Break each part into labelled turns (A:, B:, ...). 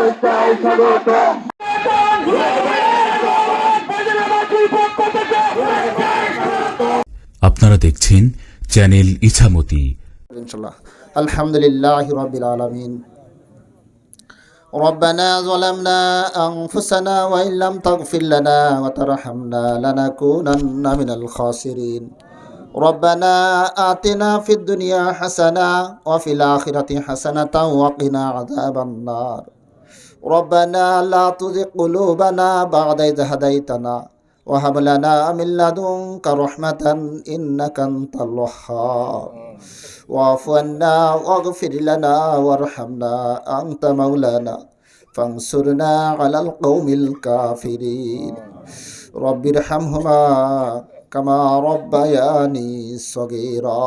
A: শুভেচ্ছায় স্বাগত
B: আপনারা দেখছেন চ্যানেল ইছামতি
C: ইনশাল্লাহ আলহামদুলিল্লাহ রবিল আলমিন ربنا ظلمنا أنفسنا وإن لم تغفر لنا وترحمنا لنكونن من الخاسرين ربنا آتنا في الدنيا حسنة وفي الآخرة حسنة وقنا عذاب النار ربنا لا تزغ قلوبنا بعد إذ هديتنا وهب لنا من لدنك رحمة إنك أنت الوهاب واعف عنا واغفر لنا وارحمنا أنت مولانا فانصرنا على القوم الكافرين رب ارحمهما كما ربياني صغيرا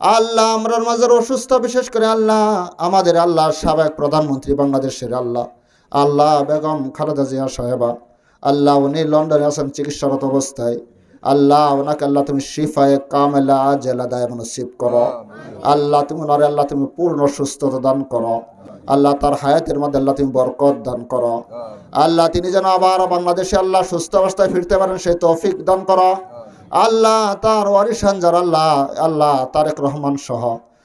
C: আল্লাহ আমরার মাঝের অসুস্থ, বিশেষ করে আল্লাহ, আমাদের আল্লাহ সাবেক প্রধানমন্ত্রী বাংলাদেশের আল্লাহ। আল্লাহ বেগম খালেদা জিয়া সাহেবা, আল্লাহ উনি লন্ডনে আছেন চিকিৎসারত অবস্থায়। আল্লাহ ওনাকে, আল্লাহ তুমি শিফায়ে কামেলা জেলা দায় নসিব করো। আল্লাহ তুমি ওনারে, আল্লাহ তুমি পূর্ণ সুস্থতা দান করো। আল্লাহ তার হায়াতের মধ্যে আল্লাহ তুমি বরকত দান করো। আল্লাহ তিনি যেন আবার বাংলাদেশে আল্লাহ সুস্থ অবস্থায় ফিরতে পারেন, সেই তৌফিক দান করো। আল্লাহ তার ওয়ারিসান যারা আল্লাহ আল্লাহ তারেক রহমান সহ,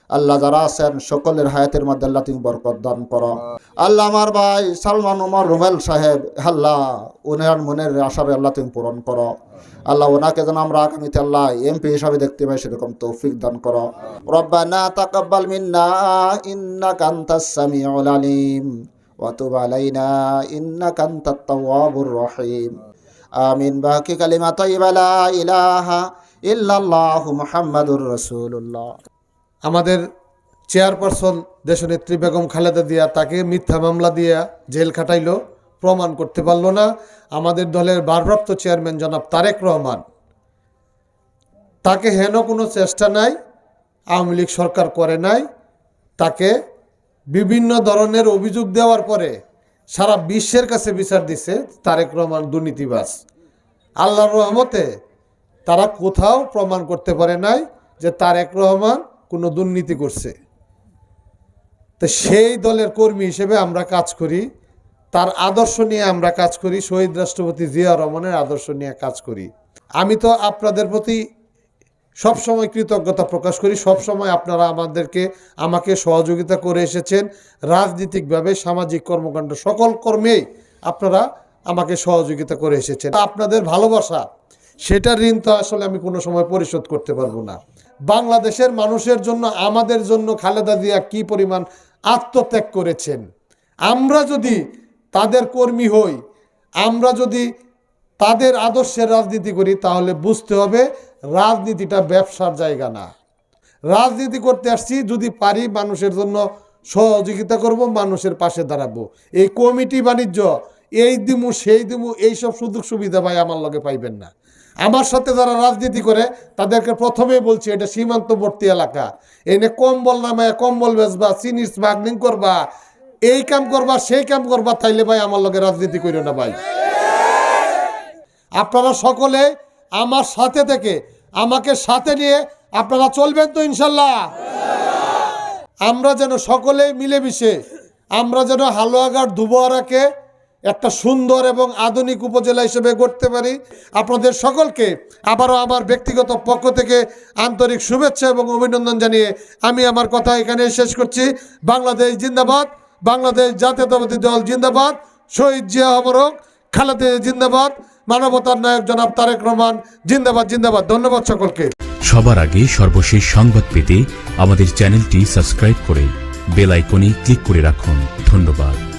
C: আল্লাহ যারা আছেন সকলের হায়াতের মধ্যে আল্লাহ তুমি বরকত দান করো। আল্লাহ আমার ভাই সালমান উমর রুমেল সাহেব, আল্লাহ উনার মনের আশারে আল্লাহ তুমি পূরণ করো। আল্লাহ ওনাকে যেন আমরা আগামীতে আল্লাহ এমপি হিসাবে দেখতে পাই, সেরকম তৌফিক দান করো। রব্বানা তাকাব্বাল মিন্না, ইন্নাকা আনতাস সামিউল আলিম, ওয়া তুব আলাইনা, ইন্নাকা আনতাত তাওয়াবুর রহিম। আমিন, বাকি কালিমা তাইয়্যিবা লা ইলাহা ইল্লাল্লাহু মুহাম্মাদুর রাসূলুল্লাহ।
D: আমাদের চেয়ারপারসন দেশনেত্রী বেগম খালেদা দিয়া তাকে মিথ্যা মামলা দিয়া জেল খাটাইলো, প্রমাণ করতে পারল না। আমাদের দলের ভারপ্রাপ্ত চেয়ারম্যান জনাব তারেক রহমান। তাকে হেন কোনো চেষ্টা নাই, আওয়ামী লীগ সরকার করে নাই। তাকে বিভিন্ন ধরনের অভিযোগ দেওয়ার পরে সারা বিশ্বের কাছে বিচার দিছে তারেক রহমান দুর্নীতিবাস আল্লাহর রহমতে তারা কোথাও প্রমাণ করতে পারে নাই যে তারেক রহমান কোনো দুর্নীতি করছে। তো সেই দলের কর্মী হিসেবে আমরা কাজ করি, তার আদর্শ নিয়ে আমরা কাজ করি, শহীদ রাষ্ট্রপতি জিয়া রহমানের আদর্শ নিয়ে কাজ করি। আমি তো আপনাদের প্রতি সবসময় কৃতজ্ঞতা প্রকাশ করি। সবসময় আপনারা আমাদেরকে, আমাকে সহযোগিতা করে এসেছেন। রাজনীতিকভাবে, সামাজিক কর্মকাণ্ড, সকল কর্মেই আপনারা আমাকে সহযোগিতা করে এসেছেন। আপনাদের ভালোবাসা, সেটার ঋণ তো আসলে আমি কোনো সময় পরিশোধ করতে পারব না। বাংলাদেশের মানুষের জন্য, আমাদের জন্য খালেদা জিয়া কি পরিমাণ আত্মত্যাগ করেছেন? আমরা যদি তাদের কর্মী হই, আমরা যদি তাদের আদর্শের রাজনীতি করি, তাহলে বুঝতে হবে রাজনীতিটা ব্যবসার জায়গা না। রাজনীতি করতে আসছি, যদি পারি মানুষের জন্য সহযোগিতা করব, মানুষের পাশে দাঁড়াবো। এই কমিটি বাণিজ্য, এই দিমু, সেই দিমু, এইসব সুযোগ সুবিধা ভাই আমার লগে পাইবেন না। আমার সাথে যারা রাজনীতি করে, তাদেরকে প্রথমেই বলছি, এটা সীমান্তবর্তী এলাকা। এনে কম্বল নামে কম্বল বেচবা, চিনি স্মাগলিং করবা, এই কাম করবা, সেই কাম করবা, তাইলে ভাই আমার লগে রাজনীতি করিও না ভাই। আপনারা সকলে আমার সাথে থেকে, আমাকে সাথে নিয়ে আপনারা চলবেন তো ইনশাল্লাহ। আমরা যেন সকলেই মিলেমিশে, আমরা যেন হালুয়াঘাট দুবহরাকে একটা সুন্দর এবং আধুনিক উপজেলা হিসেবে গড়তে পারি। আপনাদের সকলকে আবারও আমার ব্যক্তিগত পক্ষ থেকে আন্তরিক শুভেচ্ছা এবং অভিনন্দন জানিয়ে আমি আমার কথা এখানে শেষ করছি। বাংলাদেশ জিন্দাবাদ, বাংলাদেশ জাতীয়তাবাদী দল জিন্দাবাদ, শহীদ জিয়া অমরক খালেদা জিন্দাবাদ। মানবতার নায়ক জনাব তারেক রহমান। জিন্দাবাদ জিন্দাবাদ। ধন্যবাদ সকলকে।
B: সবার আগে সর্বশেষ সংবাদ পেতে আমাদের চ্যানেলটি সাবস্ক্রাইব করে বেল আইকনে ক্লিক করে রাখুন। ধন্যবাদ।